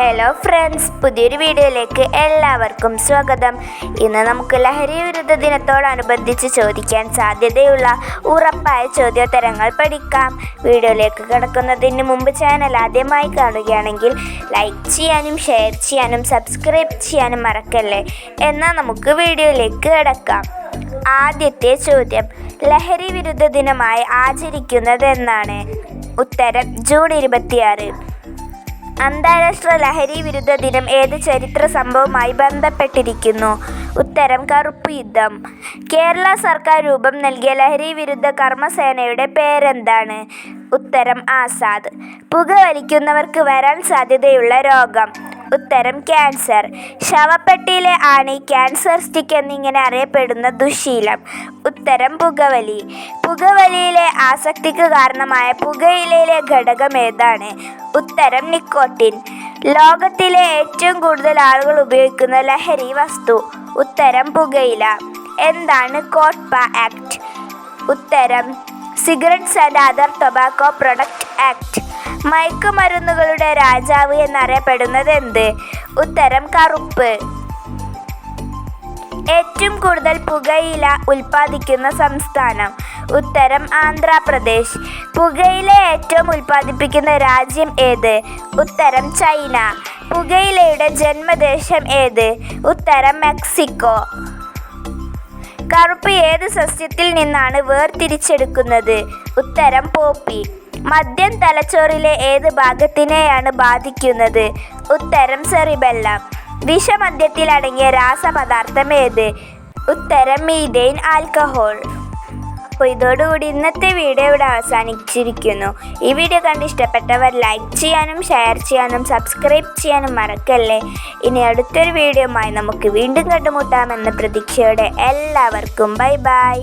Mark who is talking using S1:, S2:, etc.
S1: hello friends പുതിയൊരു വീഡിയോയിലേക്ക് എല്ലാവർക്കും സ്വാഗതം ഇന്ന് നമുക്ക് ലഹരി വിരുദ്ധ ദിനത്തോടനുബന്ധിച്ച് ചോദിക്കാൻ സാധ്യതയുള്ള ഉറപ്പായ ചോദ്യോത്തരങ്ങൾ പഠിക്കാം വീഡിയോയിലേക്ക് കിടക്കുന്നതിന് മുമ്പ് ചാനൽ ആദ്യമായി കാണുകയാണെങ്കിൽ ലൈക്ക് ചെയ്യാനും ഷെയർ ചെയ്യാനും സബ്സ്ക്രൈബ് ചെയ്യാനും മറക്കല്ലേ എന്നാൽ നമുക്ക് വീഡിയോയിലേക്ക് കിടക്കാം ആദ്യത്തെ ചോദ്യം ലഹരി വിരുദ്ധ ദിനമായി ആചരിക്കുന്നത് എന്നാണ് ഉത്തരം ജൂൺ ഇരുപത്തിയാറ് അന്താരാഷ്ട്ര ലഹരി വിരുദ്ധ ദിനം ഏത് ചരിത്ര സംഭവവുമായി ബന്ധപ്പെട്ടിരിക്കുന്നു ഉത്തരം കറുപ്പ് യുദ്ധം കേരള സർക്കാർ രൂപം നൽകിയ ലഹരി വിരുദ്ധ കർമ്മസേനയുടെ പേരെന്താണ് ഉത്തരം ആസാദ് വലിക്കുന്നവർക്ക് വരാൻ സാധ്യതയുള്ള രോഗം ഉത്തരം ക്യാൻസർ ശവപ്പെട്ടിയിലെ ആണി ക്യാൻസർ സ്റ്റിക്ക് എന്നിങ്ങനെ അറിയപ്പെടുന്ന ദുശീലം തരം പുകവലി പുകവലിയിലെ ആസക്തിക്ക് കാരണമായ പുകയിലയിലെ ഘടകം ഏതാണ് ഉത്തരം നിക്കോട്ടിൻ ലോകത്തിലെ ഏറ്റവും കൂടുതൽ ആളുകൾ ഉപയോഗിക്കുന്ന ലഹരി വസ്തു ഉത്തരം പുകയില എന്താണ് കോട്ട്പ ആക്ട് ഉത്തരം cigarettes and other tobacco product act മയക്കുമരുന്നുകളുടെ രാജാവ് എന്നറിയപ്പെടുന്നത് എന്ത് ഉത്തരം കറുപ്പ് ഏറ്റവും കൂടുതൽ പുകയില ഉൽപ്പാദിക്കുന്ന സംസ്ഥാനം ഉത്തരം ആന്ധ്രാപ്രദേശ് പുകയില ഏറ്റവും ഉൽപ്പാദിപ്പിക്കുന്ന രാജ്യം ഏത് ഉത്തരം ചൈന പുകയിലയുടെ ജന്മദേശം ഏത് ഉത്തരം മെക്സിക്കോ കറുപ്പ് ഏത് സസ്യത്തിൽ നിന്നാണ് വേർതിരിച്ചെടുക്കുന്നത് ഉത്തരം പോപ്പി മദ്യം തലച്ചോറിലെ ഏത് ഭാഗത്തിനെയാണ് ബാധിക്കുന്നത് ഉത്തരം സെറിബെല്ലാം വിഷമദ്യത്തിൽ അടങ്ങിയ രാസപദാർത്ഥം ഏത് ഉത്തരം മീതെയിൻ ആൽക്കഹോൾ അപ്പോൾ ഇതോടുകൂടി ഇന്നത്തെ വീഡിയോ ഇവിടെ അവസാനിച്ചിരിക്കുന്നു ഈ വീഡിയോ കണ്ട് ഇഷ്ടപ്പെട്ടവർ ലൈക്ക് ചെയ്യാനും ഷെയർ ചെയ്യാനും സബ്സ്ക്രൈബ് ചെയ്യാനും മറക്കല്ലേ ഇനി അടുത്തൊരു വീഡിയോയുമായി നമുക്ക് വീണ്ടും കണ്ടുമുട്ടാമെന്ന പ്രതീക്ഷയോടെ എല്ലാവർക്കും ബൈ ബൈ